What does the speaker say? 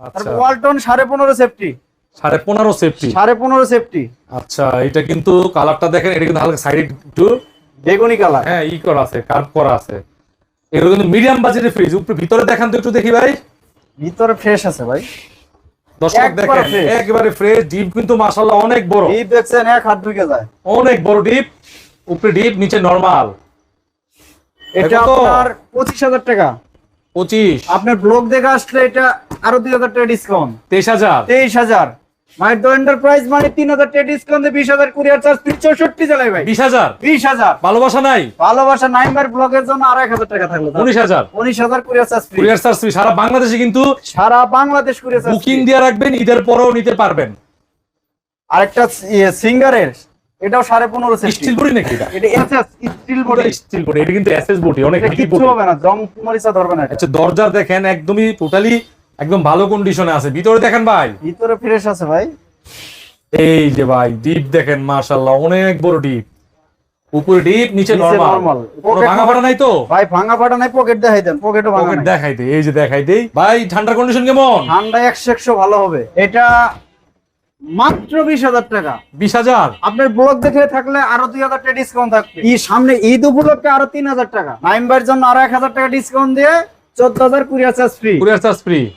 আচ্ছা। তারপর ওয়ালটন সাড়ে পনেরো সেফটি সাড়ে পনেরো সেফটি সাড়ে পনেরো সেফটি আচ্ছা এটা কিন্তু কালারটা দেখেন এটা কিন্তু হালকা সাইড একটু বেগুনি কালার হ্যাঁ ই করা আছে কার্ভ করা আছে। এগুলো কিন্তু মিডিয়াম বাজেটের ফ্রিজ উপরে ভিতরে দেখান তো একটু দেখি ভাই। ভিতরে ফ্রেশ আছে ভাই। দর্শক দেখেন। একেবারে ফ্রেশ ডিপ কিন্তু মাশাআল্লাহ অনেক বড়। এই দেখছেন এক হাত ঢুকে যায়। অনেক বড় ডিপ উপরে ডিপ নিচে নরমাল এটা? আপনার পঁচিশ হাজার টাকা। পঁচিশ। আপনার ব্লগ দেখে আসলে এটা আরও দুই হাজার টাকা ডিসকাউন্ট তেইশ হাজার। তেইশ হাজার। মাইট দো এন্টারপ্রাইজ মানে তিন হাজার টাকা ডিসকাউন্ট বিশ হাজার কুরিয়ার চার্জ চৌষট্টি ভাই। বিশ হাজার। বিশ হাজার। ভালোবাসা নাই। ভালোবাসা ব্লগের জন্য আর এক হাজার টাকা থাকল। উনিশ হাজার। উনিশ হাজার courier charge free courier charge সারা বাংলাদেশে কিন্তু সারা বাংলাদেশ কুরিয়ার বুকিং দিয়ে রাখবেন ঈদের পরেও নিতে পারবেন। আরেকটা সিঙ্গারের এটাও সাড়ে পনেরো স্টিল বডি নাকি এটা? এটা SS steel body steel body এটা কিন্তু এসএস বডি অনেক body। হবে না জং মরিচা ধরবে না আচ্ছা দরজা দেখেন একদমই টোটালি একদম ভালো কন্ডিশনে আছে। ভিতরে দেখেন ভাই। ভিতরে ফ্রেশ আছে ভাই। এই যে ভাই ডিপ দেখেন মাশাআল্লাহ অনেক বড় ডিপ উপরে ডিপ নিচে নরমাল ভাঙা ফাটা নাই তো? ভাই ভাঙা ফাটা নাই পকেট দেখাই দেন পকেটও ভাঙা পকেট দেখাই দে এই যে দেখাই দেই। ভাই ঠান্ডার কন্ডিশন কেমন? ঠান্ডা একশো একশো ভালো হবে। এটা মাত্র বিশ হাজার টাকা। বিশ হাজার? আপনার ব্লগ দেখে থাকলে আরও দুই হাজার টাকা ডিসকাউন্ট থাকবে। এই সামনে ঈদ উপলক্ষে আরও তিন হাজার টাকা। নাইম্বার জন্য আরও এক হাজার টাকা ডিসকাউন্ট দিয়ে চোদ্দ হাজার কুড়ি হাজার ফ্রি কুড়ি চার্জ ফ্রি